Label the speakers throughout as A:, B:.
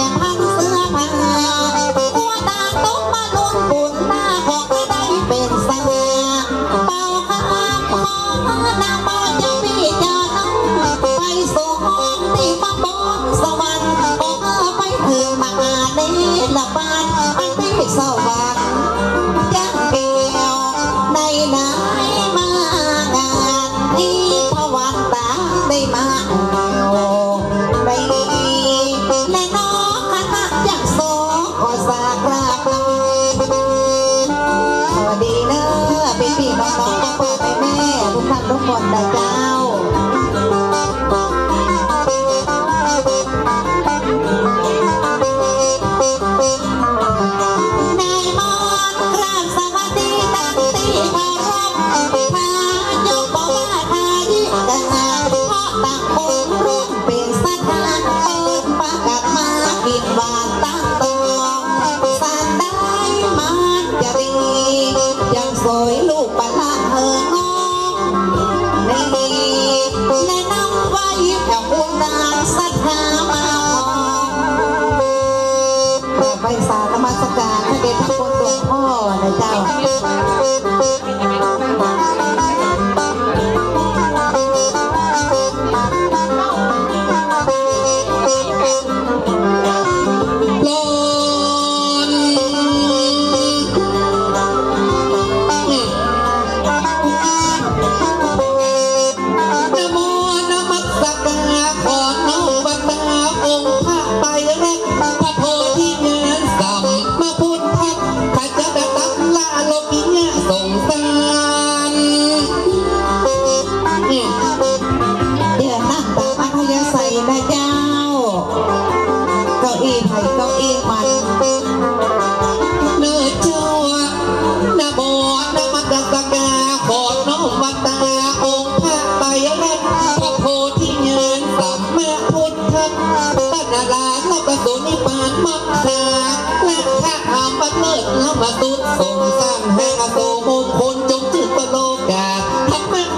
A: า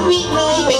A: วินัยเป็น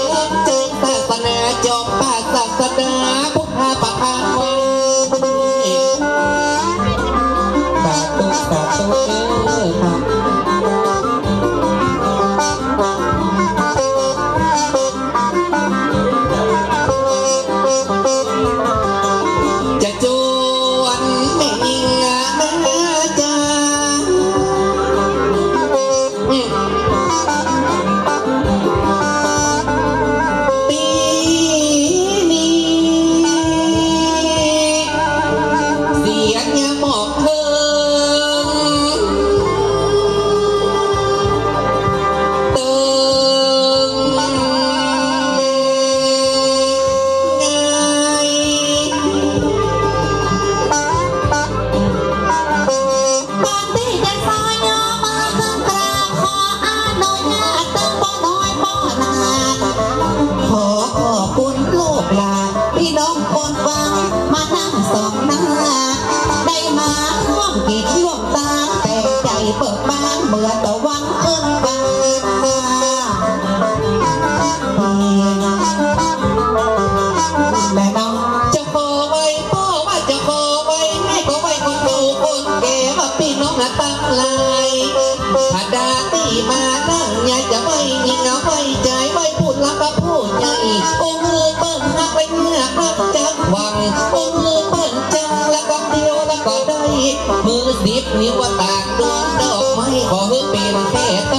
A: เลิ มือสิบนิ้วว่าตากดอกดอกไม้ขออเป็นแค่ไต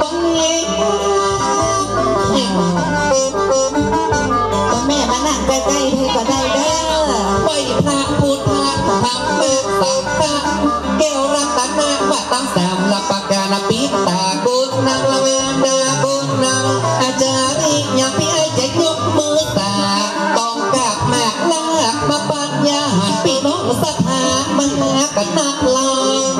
A: ต้งเล็กแม่มานั่งใกล้ๆพี่
B: ก็ได้
A: เด้อไป
B: พระพุทธะธรรมสังฆะแก้
A: วรักตนา
B: ว่าตั้งสามละ
A: ปากกาลปิตากุณังละเมนากุณังอา
B: จาร นักลา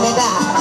B: Canada.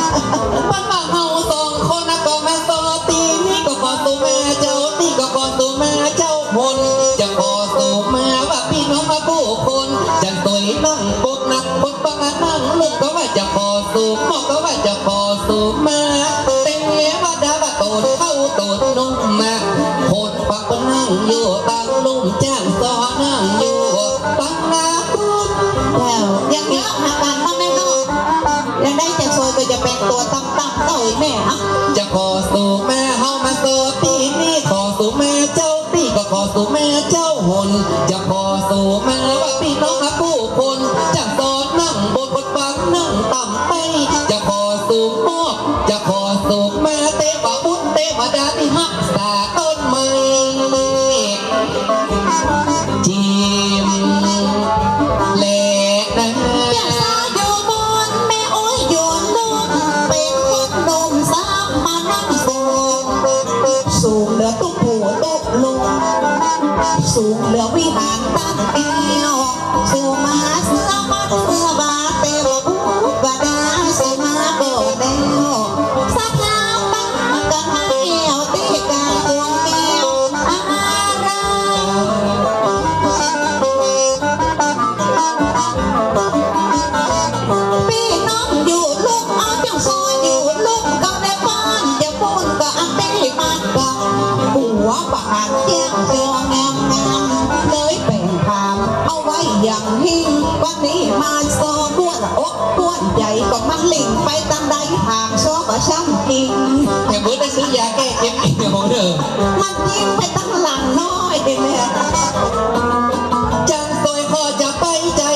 B: Dami วปาก
A: แก้มเตือ
B: งน้ำน้ำเล
A: ยเป็นภาพเอาไว้อย่างหิ้งวันนี้มาซอด้วนอกด้วนใหญ่ก็มันลิงไปตามใดทางซอกช้ำจริง
B: อย่าเบิดไปซื้อยาแก้เจ็บอีกเดี๋ยวของเธอ
A: มันยิงไปตั้งหลังน้อยดิแม่
B: จังตัวคอจะไปจะ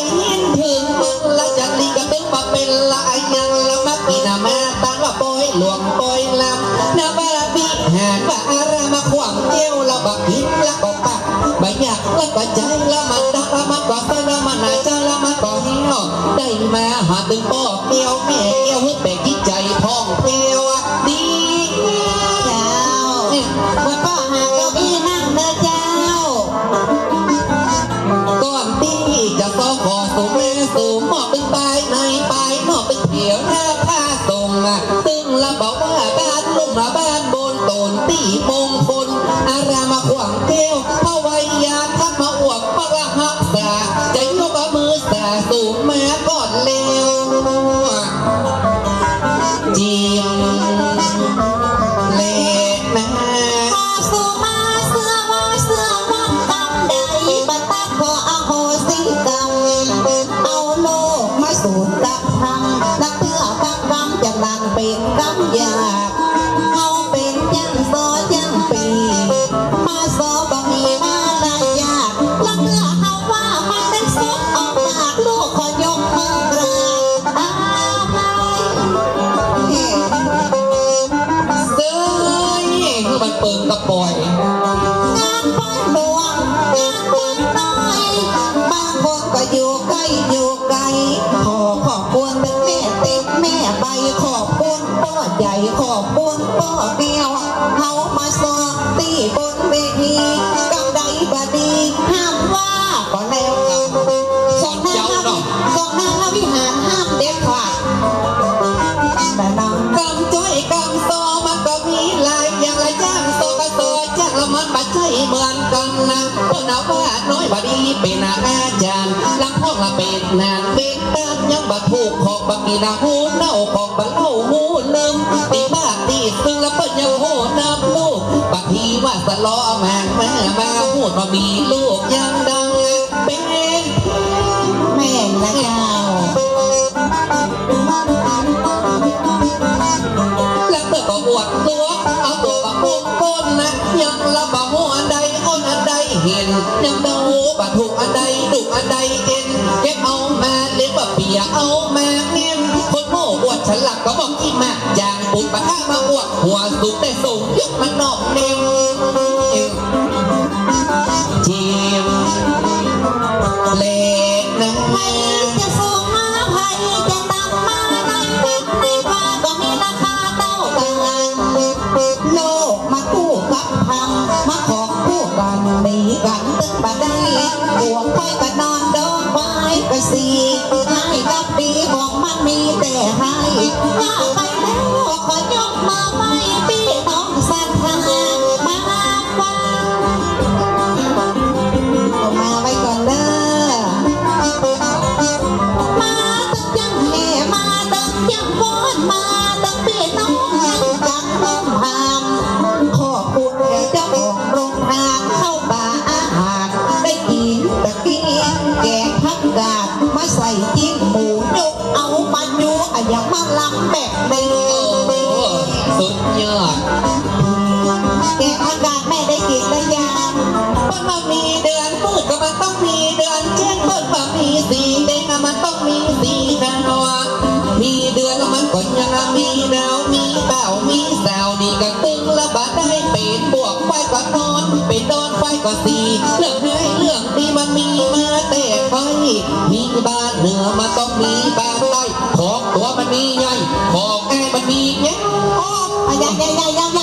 B: บักกีนา
A: หูเน่าขอ
B: ง
A: บัเล่าหูเลิ
B: มตีบ้าตีซึ่งแล้วเปิ้นยังโหน้ำลูกบางทีว่าสะล้อแมงแม่มาพูดมามีลูกยังดังเป็น
A: แม่นละเจ้
B: ก็บอกที่มากอย่างปุบปะท่ามาอวดหัวสุกแต่สูงยกมันนอกเนมทีมเล็กนะ
A: ใครจะส่งมาใครจะตามมาในวัดในว่าก็มีราคาเท่ากันโลกมาคู่กับพังมาขอคู่กันหนีกันตึกบาได้หัวควายก็นอนดองควายก็สี มีบอกมันมีแต่ให้ถ้าไปแล้วขอยกมาไว้ แกงผักกาดแม่ได้กินแล้ยัง
B: มันมามีเดือนมืดก็มันต้องมีเดือนแจ้งเปิดมามีสีแดงก็มันต้องมีสีขาวมีเดือนแล้วมันก็ยังมีดาวมีเต่ามีสาวนี่ก็ตึงแล้วบาได้เป็นบวกไฟก็นอนเป็นดอนไฟก็สีเรื่องให้เรื่องดีมันมีมาแต่ไฟมีบ้านเหนือมันต้องมีบ้านใต้ของตัวมันมีใหญ่ของแอ้มันมีเงี้ย
A: โอ้อะยาวยาวยาว
B: ยา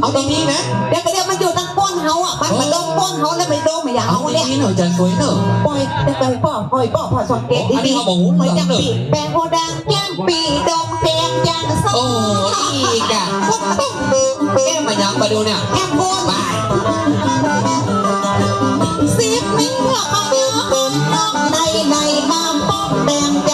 B: เอาตรงนี้นะ
A: เดี๋ยวก็เดี๋ยวมันอยู่ตั้งป้นเฮาอะมันมันโดนป้นเฮาแล้วไปโดนมาอย่าง
B: เอา
A: เฮา
B: ตรง
A: เนี่ย
B: นี้หน่อยจะสวยเนอะ
A: ปล่อยเดี๋ยวไปป่อปล่อยป่อพอสังเกต
B: อันนี้
A: ดี
B: เขาบอกหู
A: ๆ
B: เห
A: ป
B: ลื
A: ล่อย
B: อง
A: จัง
B: เนอะ
A: ปีแปลงโหดังจังปีโดมแกงจังส
B: โอ้อีกอะแก้มาหยังมาดูเนี่ย
A: แอมโบน
B: ไป
A: สิบมิ้งว่าเขาเยอะคนนอกในในบ้านป้อมแดงใจ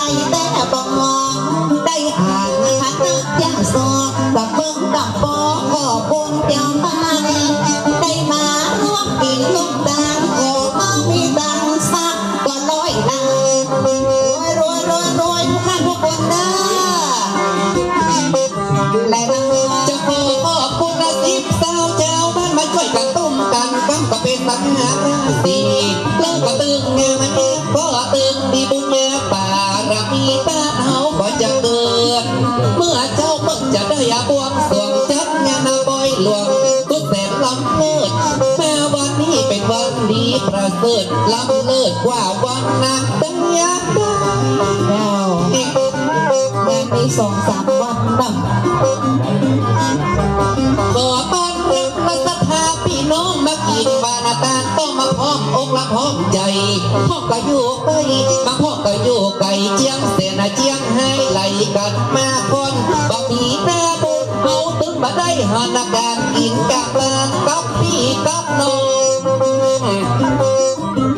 A: กัก็เป็นสั
B: งหาสีเลิกก็ตึงงานมันเองก็ตึงดีบุญญาป่าระมีตาเฮาก็จะเกิด เมื่อเจ้าเพิ่งจะได้อาบวงสวงจัดงานนาบอยหลวงทุกแสนลำเลิศแม้วันนี้เป็นวันดีประเสริฐลำเลิศกว่าวันนักตั้งยากได้
A: แล้ว
B: อีก
A: งานมีสองสามวันนะ
B: ก็อยู่ไกลบางพ่อก็อยู่ไปเจียงเสนาเจียงให้ไหลกันมาคนบางทีหน้าบุญเขาตึงมาได้หอนาการกินกับลานก๊อกพี่กับน้องทีม
A: ก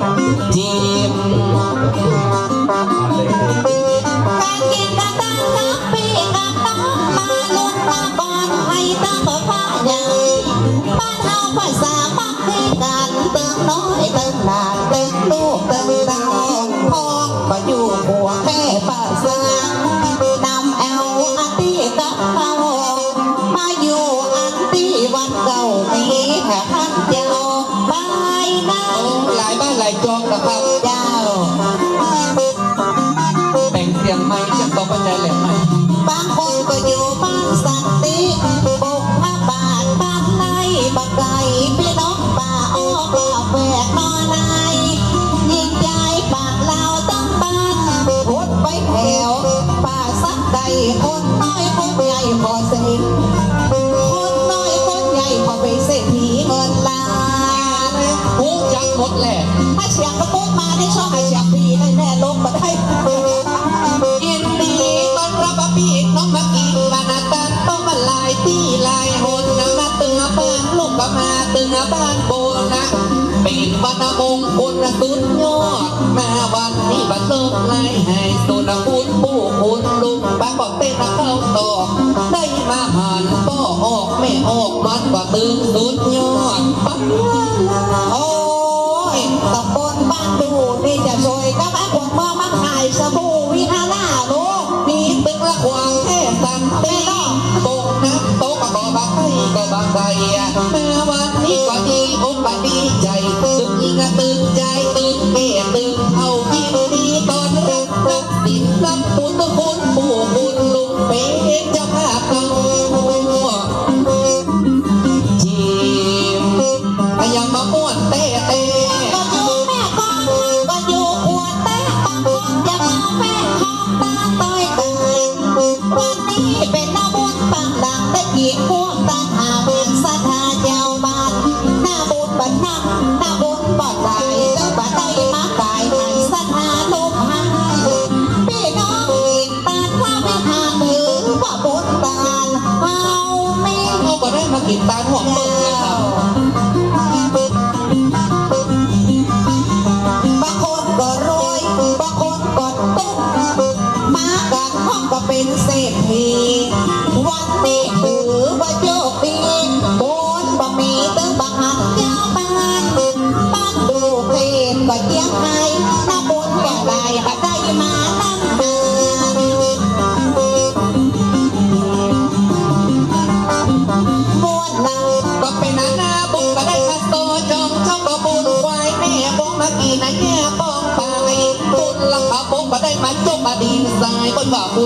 A: ารกินกันตั้งนั คนน้อยคนใหญ่พอเสิคนน้อยคนใหญ่พอไปเศรษฐีเงินล้าน
B: พูดจังหมดแหละ
A: ถ้เชียงก็พูดมาได้ชอบให้เชียง
B: ตึงยอดปัง
A: โอ้ยตำบลบ้านดูนี่จะสวยกับไอ้ขวงมอมาขายสบู่วิฮาราโล
B: นี่ตึงละขวางเทสันเตนอกตกน้ำต
A: กกระบอกบักไก่กระบอกไก่แม้วันนี้กว่ดีอ
B: กบัดดีใจ
A: ตึงยิงตึงใจตึงเมตึง ก็ได้มา
B: กินตามหัวมึงนะครับ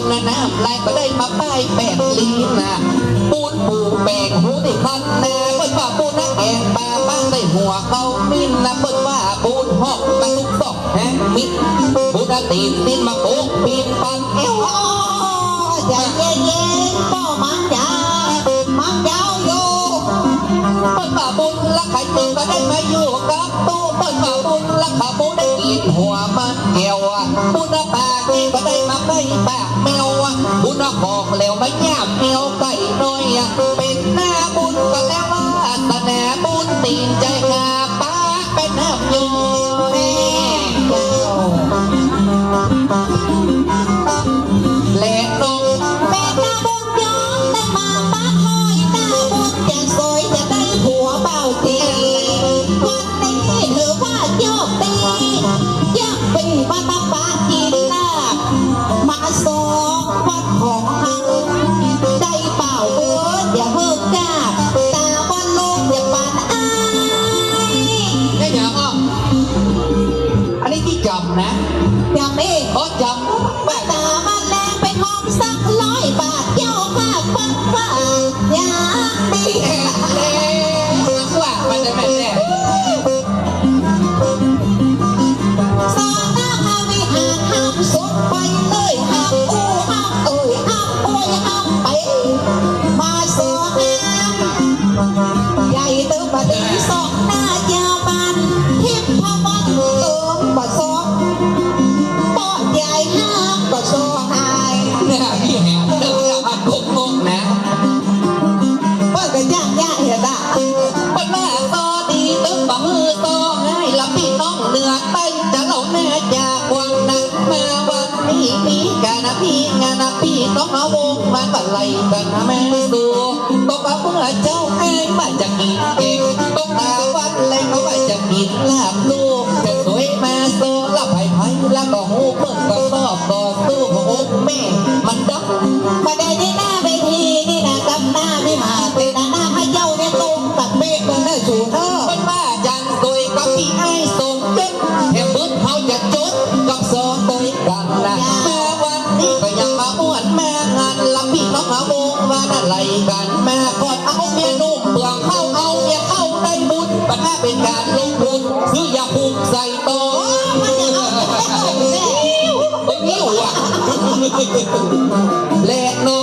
B: และน้ำไหลก็ได้มาป้าแปดลิ้นนะปูนปูแปงหูได้คันนาเปิดว่าปูนักแองปลาบ้างได้หัวเขามินนะเปิดว่าปูนหอกตะลุกตอกแฮม
A: มิดปูนตีนตีนมาโบกปีนปันเอ
B: วใจ
A: เย็นๆพ่อมังยามังยาวโย
B: เปิ
A: ดว่า
B: ปูนรักไข่ตึงก็ได้มาอยู่กับตู้เปิด
A: ว่าปูนรัก
B: ขาปู Ahorita มวนแม่งานลำพี่น้องหาวงว่นอะไรกันแม่กอดเอาเมียนุ่มเปลืองเข้าเอาเมียเข้าได้บุญปัญหาเป็นการลงทุนซื้อยาผูกใส่ต
A: มันเอาน้
B: อ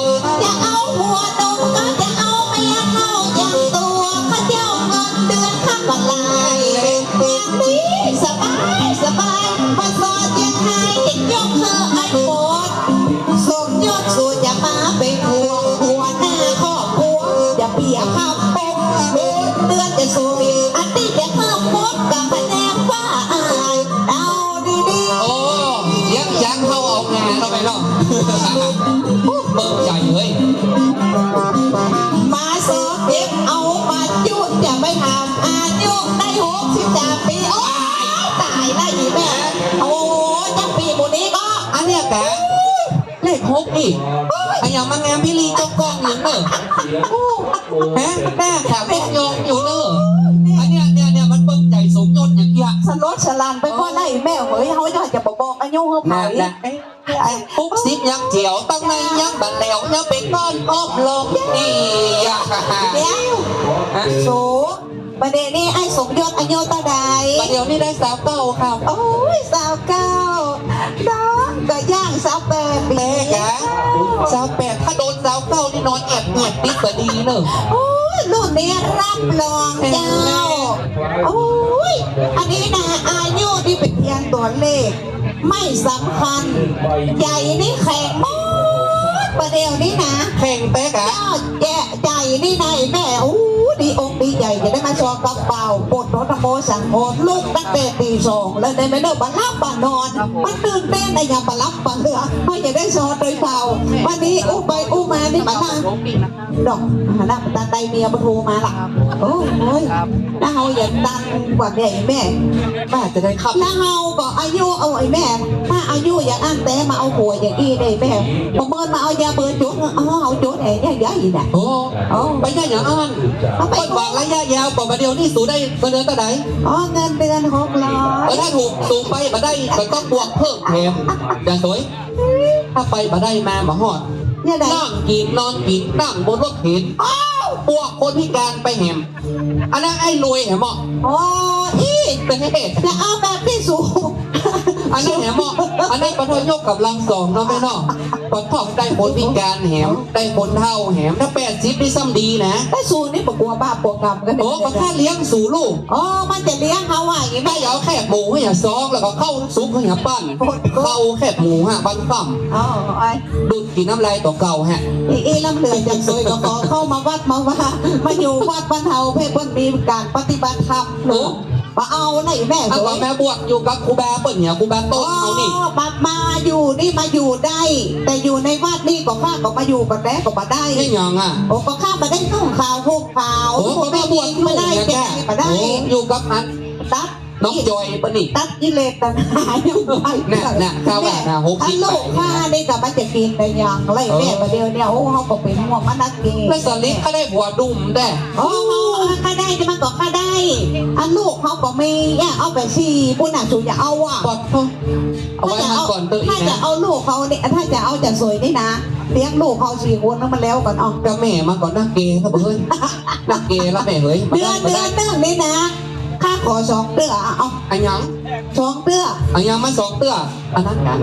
B: ่ อกบอ
A: กอายุเขาไผ
B: นั่นแหละปุ๊บซิบยังเจียวตั้งในยังบัดแหลวยังเป็นก้อนอ้อมลงนี่ยาฮ่าฮ่า
A: เดี๋ยวสูประเด็นนี้ไอ้สมยศอายุเท่าใด
B: ประเดี๋ยวนี้ได้สาวเก้าครับ
A: โอ้ยสาวเก้าน้องก็ย่างสาวแปดปี
B: แม่กะสาวแปดถ้าโดนสาวเก้านี่นอนแอบเงียบติดกว่าดีเนอะ
A: โอ้ยรุ่นนี้รับรองเจ้าโอ้ยอั สำคัญใหญ่นี่แข็งมากประเดี๋ยวนี้นะ
B: แข่งแป๊กอะ
A: เจ้าแย่ใจนี่นายแม่อู้ ดีอกดีใจจะได้มาชมกระเป๋าปวดรถโมสังโอนลูกตั้งแต่ตีสองแล้วได้ไม่เลิกบัลลับบันนอน มันตื่นเต้นในยามบัลลับบัลเรือไม่จะได้ชอนโดยเปล่าวันนี้อู้ไปอู้มานี่มานั่งดอกหาหน้าตาไตเมียมาโทรมาล่ะโอ้ยน้าเฮาอย่างตันกว่าใหญ่แม่
B: แม่จะได้ขับ
A: น้าเฮาก็อายุเอาไอ้แม่ถ้าอายุอย่างอันแต่มาเอาหัวอย่างอีได้แม่ประเมินมาเอายาเบิร์จุดเอาเอาจุดไหนเนี่ยใหญ่น่ะ
B: โอ้ไปได้อย่างอันต้นวางระยะยาวกว่าประเดี๋ยวนี่สูได้เงินเดือนเท่าไหร่
A: อ๋อเงินเดือนหกร้อ
B: เออยถ้าถูกสูงไปมาได้ก็ต้องบวกเพิ่มแถมอย่างสวย ถ้าไปมาได้มามาหอด
A: เนี่ยได้
B: นั่งกินนอนกินนั่งบนรถเข็นอ้าวพวกคนพิการไปแหมอันนั้นไอ้รวยแหมอะ
A: โอ้อี
B: เป็นไง
A: จะเอาแบบที่สูง
B: อันนั้นแหมอะอันนั้นปะทอยกกับลังสองเนาะแม่เนาะปะทอได้คนพิการแหมได้คนเท่าแหมถ้าแปดสิบนี่ซ้ำดีนะ
A: ไอ้สูงนี่ปกลัวบ้าปวดกรรมกัน
B: โอ้ก็ค่าเลี้ยงสู่ลูก
A: อ๋อมันจะเลี้ยงเขาว่าอย่างนี้
B: ไม่เอาแคบหมูให้อย่าซองแล้วก็เข้าซุปให้อย่าปั้นเข้าแคบหมูฮะบันต่ำ
A: อ๋อไอ้
B: ดูดกินน้ำลายตัวเก่าฮะ
A: อีอีลำเหลือจากซอยก็ขอเข้ามาวัดมาว่ามาอยู่วัดบ้านเฮาเพื่อเพิ่นมีการปฏิบัติธรรมหนู มาเอาไหนแม่
B: เอา
A: ว่า
B: แม่บวชอยู่กับครูแบเปิ่นเนี่ยครูแบโต้นเขานี่
A: อมามาอยู่นี่มาอยู่ได้ แต่อยู่ในวัดนี่ก็ข้าก็มาอยู่กับแม่ก็มาได้
B: ไม่ยังอะ
A: โอ้ก็ข้ามาได้ต้องขาวพวกขาว
B: โอ้ก็มาบวช
A: มาได้แก่มาได้
B: อยู่กับอัน
A: ตัด
B: น้องจอยปะนี่
A: ตัดกิเลสตัณหาอยู่ไป
B: น่ะน่ะข้าวว่าน่ะหกสิบ
A: อันลูกข้าได้กับมันจะกินแต่ยังไรแม่ประเดี๋ยวเนี่ยโอ้เขาก็เป็นห่วงมันนักกิน
B: แล้วสลิดเขาได้หัวดุ่มได้
A: โอ้โหข้าได้จะมันก็ข้าได้ อันลูกเขาก็มีเนี่ยเอาไปชีปุ่นอะสูอย่าเอาอะ
B: ปอดเขาเอาไว้มันก่อนเตออี
A: ถ้ากจะ
B: นะ
A: เอาลูกเขาเนี่ยถ้าจะเอาจากสวยนี่นะเลี้ยงลูกเขาสี่คนนั่นมันแล้วก่อนเอา
B: กับแม่มาก่อนนักเกย์ครับเฮ้ยนักเกย์แล้วแม่เฮ้ยมา
A: เดือ
B: ได้
A: น
B: มาได้
A: เดือนหนึ่งนี่นะ ข้าขอสองเตื้อเอา
B: อันยัง
A: สองเตื้อ
B: อันยังมาสองเตื้ออันนั้นกัน